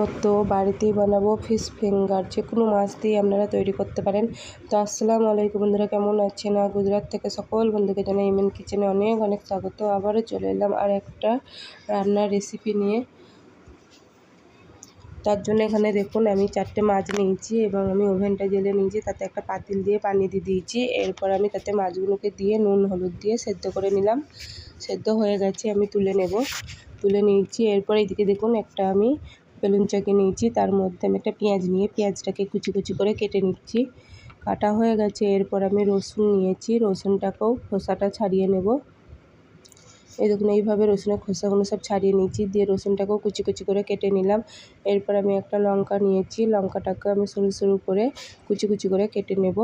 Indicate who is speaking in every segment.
Speaker 1: মতো বাড়িতেই বানাবো ফিশ ফিঙ্গার, যে কোনো মাছ দিয়ে আপনারা তৈরি করতে পারেন। তো আসসালামু আলাইকুম বন্ধুরা, কেমন আছেন? আর গুজরাট থেকে সকল বন্ধুকে জানাই ইমেন কিচেনে অনেক অনেক স্বাগত। আবারও চলে এলাম আর একটা রান্নার রেসিপি নিয়ে। তার জন্য এখানে দেখুন, আমি চারটে মাছ নিয়েছি এবং আমি ওভেনটা জেলে নিয়েছি, তাতে একটা পাতিল দিয়ে পানি দিয়ে দিয়েছি। এরপর আমি তাতে মাছগুলোকে দিয়ে নুন, হলুদ দিয়ে সেদ্ধ করে নিলাম। সেদ্ধ হয়ে গেছে, আমি তুলে নেব। তুলে নিয়েছি, এরপর এদিকে দেখুন, একটা আমি বেলুন চাকি নিয়েছি, তার মধ্যে আমি একটা পেঁয়াজ নিয়ে পেঁয়াজটাকে কুচি কুচি করে কেটে নিচ্ছি। কাটা হয়ে গেছে, এরপর আমি রসুন নিয়েছি, রসুনটাকেও খোসাটা ছাড়িয়ে নেব। এই দেখুন, এইভাবে রসুনের খোসাগুলো সব ছাড়িয়ে নিয়েছি, দিয়ে রসুনটাকেও কুচি কুচি করে কেটে নিলাম। এরপর আমি একটা লঙ্কা নিয়েছি, লঙ্কাটাকে আমি সরু সরু করে কুচি কুচি করে কেটে নেব।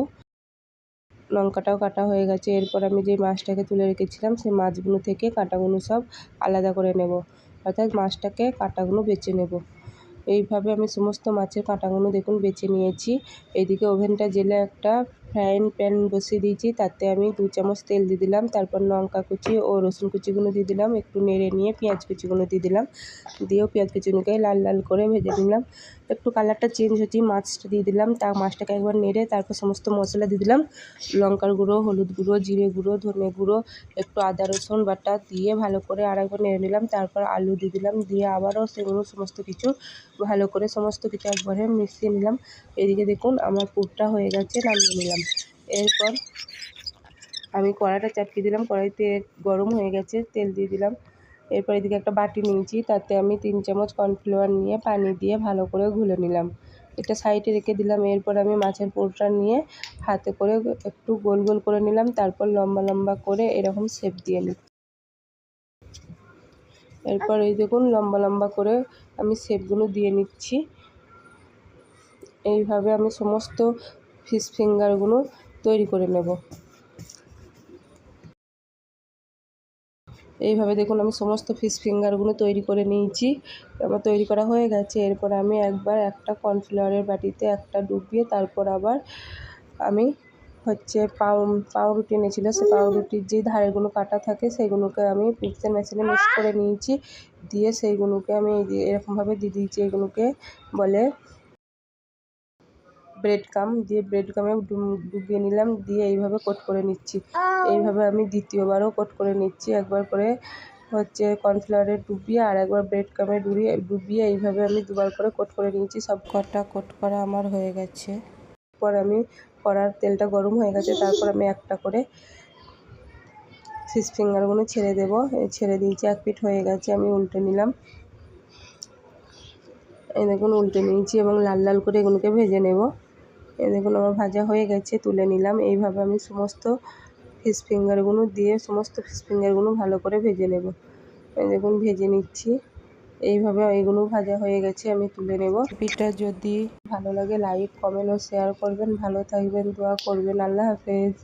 Speaker 1: লঙ্কাটাও কাটা হয়ে গেছে, এরপর আমি যে মাছটাকে তুলে রেখেছিলাম, সেই মাছগুলো থেকে কাঁটাগুলো সব আলাদা করে নেব। অর্থাৎ মাছটাকে কাঁটাগুলো বেছে নেব। এইভাবে আমি সমস্ত মাছের কাঁটাগুলো দেখুন বেছে নিয়েছি। এদিকে ওভেনটা জেলে একটা ফ্রাইং প্যান বসিয়ে দিয়েছি, তাতে আমি দু চামচ তেল দিয়ে দিলাম, তারপর লঙ্কা কুচি ও রসুন কুচিগুলো দিয়ে দিলাম, একটু নেড়ে নিয়ে পেঁয়াজ কুচিগুলো দিয়ে দিলাম, দিয়েও পেঁয়াজ কুচিগুলোকে লাল লাল করে ভেজে নিলাম। একটু কালারটা চেঞ্জ হচ্ছে মাছটা দিয়ে দিলাম, তা মাছটাকে একবার নেড়ে তারপর সমস্ত মশলা দিয়ে দিলাম। লঙ্কার গুঁড়ো, হলুদ গুঁড়ো, জিরে গুঁড়ো, ধনে গুঁড়ো, একটু আদা, রসুন বাটা দিয়ে ভালো করে আরেকবার নেড়ে নিলাম, তারপর আলু দিয়ে দিলাম, দিয়ে আবারও সেগুলো সমস্ত কিছু ভালো করে সমস্ত কিছু একবারে মিশিয়ে নিলাম। এদিকে দেখুন, আমার পুরটা হয়ে গেছে, নামিয়ে নিলাম। এরপর আমি কড়াটা চাপিয়ে দিলাম। কড়াইতে গরম হয়ে গেছে, তেল দিয়ে দিলাম। এরপর এদিকে একটা বাটি নিয়েছি, তাতে আমি তিন চামচ কর্নফ্লাওয়ার নিয়ে পানি দিয়ে ভালো করে ঘুলে নিলাম। এটা সাইডে রেখে দিলাম। এরপর আমি মাছের পোরটা নিয়ে হাতে করে একটু গোল গোল করে নিলাম, তারপর লম্বা লম্বা করে এরকম শেপ দিয়ে নিই এরপর এই দেখুন, লম্বা লম্বা করে আমি শেপগুলো দিয়ে নিচ্ছি। এইভাবে আমি সমস্ত ফিশ ফিঙ্গারগুলো তৈরি করে নেব। এইভাবে দেখুন আমি সমস্ত ফিশ ফিঙ্গারগুলো তৈরি করে নিয়েছি। আমার তৈরি করা হয়ে গেছে। এরপর আমি একবার একটা কর্নফ্লাওয়ারের বাটিতে একটা ডুবিয়ে তারপর আবার আমি হচ্ছে পাউ পাউরুটি এনেছিলো। সে পাউরুটির যে ধারেগুলো কাটা থাকে, সেগুলোকে আমি মিক্সার মেশিনে মিক্স করে নিয়েছি। দিয়ে সেইগুলোকে আমি এরকমভাবে দিয়ে দিয়েছি। এগুলোকে বলে ব্রেড কাম দিয়ে ব্রেড কামে ডুবিয়ে নিলাম দিয়ে এইভাবে কোট করে নিচ্ছি। এইভাবে আমি দ্বিতীয়বারও কোট করে নিচ্ছি। একবার করে হচ্ছে কর্নফ্লাওয়ারে ডুবিয়ে আর একবার ব্রেড কামে ডুবিয়ে ডুবিয়ে এইভাবে আমি দুবার করে কোট করে নিয়েছি। সব কটা কোট করা আমার হয়ে গেছে। পর আমি কড়ার তেলটা গরম হয়ে গেছে। তারপর আমি একটা করে ফিশ ফিঙ্গারগুলো ছেড়ে দেবো। ছেড়ে দিয়েছি এক পিঠ হয়ে গেছে। আমি উল্টে নিলাম। এই দেখুন উল্টে নিয়েছি এবং লাল লাল করে এগুলোকে ভেজে নেব। দেখুন, আমার ভাজা হয়ে গেছে, তুলে নিলাম। এইভাবে আমি সমস্ত ফিশ ফিঙ্গারগুলো দিয়ে সমস্ত ফিশ ফিঙ্গারগুলো ভালো করে ভেজে নেব। দেখুন, ভেজে নিচ্ছি। এইভাবে এগুলো ভাজা হয়ে গেছে, আমি তুলে নেব। রেসিপিটা যদি ভালো লাগে লাইক কমেন্ট ও শেয়ার করবেন। ভালো থাকবেন, দোয়া করবেন। আল্লাহ হাফেজ।